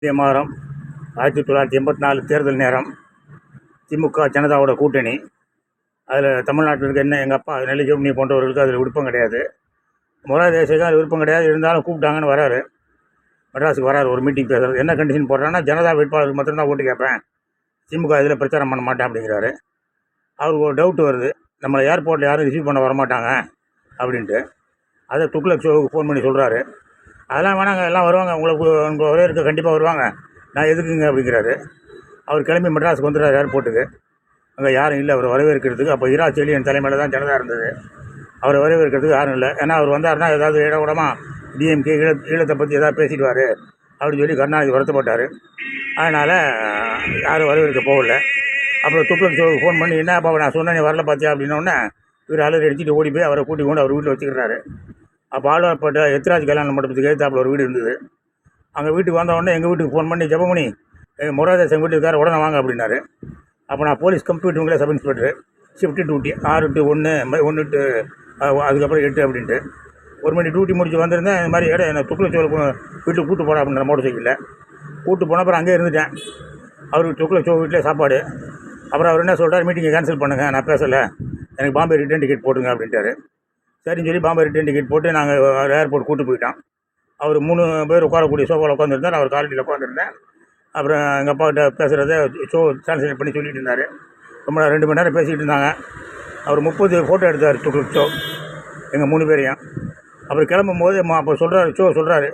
இந்திய மாதம் ஆயிரத்தி தொள்ளாயிரத்தி எண்பத்தி நாலு தேர்தல் நேரம் திமுக ஜனதாவோட கூட்டணி. அதில் தமிழ்நாட்டில் இருக்க என்ன எங்கள் அப்பா நெல்லிஜோமணி போன்றவர்களுக்கு அதில் விருப்பம் கிடையாது. முராரி தேசிக்கு அதில் விருப்பம் கிடையாது. இருந்தாலும் கூப்பிட்டாங்கன்னு வராரு. மெட்ராஸுக்கு வராரு ஒரு மீட்டிங் பேசுறது. என்ன கண்டிஷன் போடுறாங்கன்னா ஜனதா வேட்பாளருக்கு மட்டும்தான் ஓட்டு கேட்பேன். திமுக இதில் பிரச்சாரம் பண்ண மாட்டேன் அப்படிங்கிறாரு. அவருக்கு ஒரு டவுட் வருது. நம்மளை ஏர்போர்ட்டில் யாரும் ரிசீவ் பண்ண வரமாட்டாங்க அப்படின்ட்டு. அதை துக்ளக் ஷோவுக்கு ஃபோன் பண்ணி சொல்கிறாரு அதெல்லாம் வேணாங்க எல்லாம் வருவாங்க. உங்களுக்கு உங்கள் ஒரே இருக்க கண்டிப்பாக வருவாங்க. நான் எதுக்குங்க அப்படிங்கிறாரு. அவர் கிளம்பி மெட்ராஸுக்கு வந்துடுறாரு ஏர்போர்ட்டுக்கு. அங்கே யாரும் இல்லை அவர் வரவேற்கிறதுக்கு. அப்போ இரா செழியன் தலைமையில் தான் ஜனதா இருந்தது. அவரை வரவேற்கிறதுக்கு யாரும் இல்லை. ஏன்னா அவர் வந்தாருன்னா ஏதாவது இட டிஎம்கே ஈழ ஈழத்தை பற்றி ஏதாவது பேசிடுவார். அப்படின்னு சொல்லி கருணாநிதி வருத்தப்பட்டார். அதனால் யாரும் வரவேற்க போகல. அப்புறம் துக்ளக் ஃபோன் பண்ணி என்ன நான் சொன்னேன் வரல பார்த்தியா அப்படின்னோடனே இவர் அலறி அடிச்சுட்டு ஓடி போய் அவரை கூட்டி கொண்டு அவர் வீட்டில் வச்சுக்கிறாரு அப்போ ஆழ்வார்பேட்டை எத்ராஜ் கல்யாண மண்டபத்துக்கு எதிர்த்தாப்புல ஒரு வீடு இருந்தது. அங்கே வீட்டுக்கு வந்த உடனே எங்கள் வீட்டுக்கு ஃபோன் பண்ணி ஜெபமணி எங்கள் வீட்டுக்காரர் உடனே வாங்க அப்படின்னாரு. அப்போ நான் போலீஸ் கம்ப்யூட்டருங்களே சப் இன்ஸ்பெக்டர் ஷிஃப்ட் டியூட்டி ஆறு டு ஒன்று ஒன்று டு அதுக்கப்புறம் எட்டு அப்படின்ட்டு. ஒரு மணி டியூட்டி முடிச்சு வந்திருந்தேன். இந்த மாதிரி இடம் என்ன துக்குளச்சோறு வீட்டுக்கு கூட்டு போகிறேன் அப்படின்ற மோட்டர் சைக்கிளில் கூட்டு போன அப்புறம் அங்கேயே இருந்துட்டேன். அவருக்கு சோ வீட்டிலே சாப்பாடு. அப்புறம் அவர் என்ன சொல்கிறார் மீட்டிங்கை கேன்சல் பண்ணுங்கள் நான் பேசலை. எனக்கு பாம்பே ரிட்டர்ன் டிக்கெட் போட்டுங்க அப்படின்ட்டாரு. சரின்னு சொல்லி பாம்பே ரிட்டர்ன் டிக்கெட் போட்டு நாங்கள் ஏர்போர்ட் கூட்டு போயிட்டோம். அவர் மூணு பேர் உட்காரக்கூடிய சோஃபாவில் உட்காந்துருந்தார் அவர் காலடியில் உட்காந்துருந்தேன் அப்புறம் எங்கள் அப்பாக்கிட்ட பேசுகிறத ஷோ டிரான்ஸ்லேட் பண்ணி சொல்லிட்டு இருந்தார். ரொம்ப நேரம் ரெண்டு மணி நேரம் பேசிகிட்டு இருந்தாங்க. அவர் முப்பது ஃபோட்டோ எடுத்தார் துக்ளக் ஷோ எங்கள் மூணு பேரையும். அப்புறம் கிளம்பும் போது அப்போ சொல்கிறாரு ஷோ சொல்கிறாரு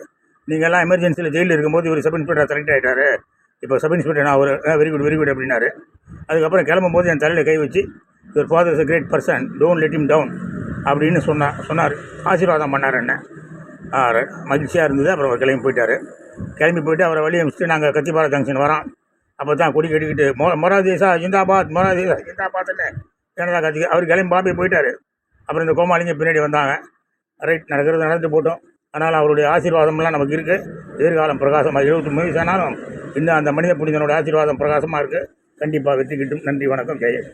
நீங்கள் எல்லாம் எமர்ஜென்சியில் ஜெயிலில் இருக்கும்போது இவர் சப் இன்ஸ்பெக்டர் செலக்ட் ஆகிட்டாரு இப்போ சப் இன்ஸ்பெக்டர் நான் ஒரு வெரி குட் வெரி குட் அப்படின்னாரு. அதுக்கப்புறம் கிளம்பும் போது என் தலையில் கை வச்சு your father is a great person don't let him down அப்படின்னு சொன்னார் சொன்னார். ஆசீர்வாதம் பண்ணார் என்ன? மகிழ்ச்சியாக இருந்தது அப்புறம் அவர் கிளம்பி போயிட்டார். கிளம்பி போயிட்டு அவரை வழியை முடிச்சுட்டு நாங்கள் கத்திப்பாறை ஜங்ஷன் வரோம். அப்போ தான் கொடி கட்டிக்கிட்டு மொ மொராதேசா ஜிந்தாபாத் மொராதேசா ஜிந்தாபாத்னு ஜனதா கத்தி அவர் கிளம்பி பாம்பே போயிட்டார். அப்புறம் இந்த கோமாளிங்க பின்னாடி வந்தாங்க. ரைட் நடக்கிறது நடந்து போட்டோம். ஆனால் அவருடைய ஆசீர்வாதம்லாம் நமக்கு இருக்குது எதிர்காலம் பிரகாசமாக எழுபத்தி வயசு ஆனாலும் இன்னும் அந்த மனித புனிதனோட ஆசீர்வாதம் பிரகாசமாக இருக்குது கண்டிப்பாக வெற்றி கிட்டும். நன்றி வணக்கம் ஜெயேஷ்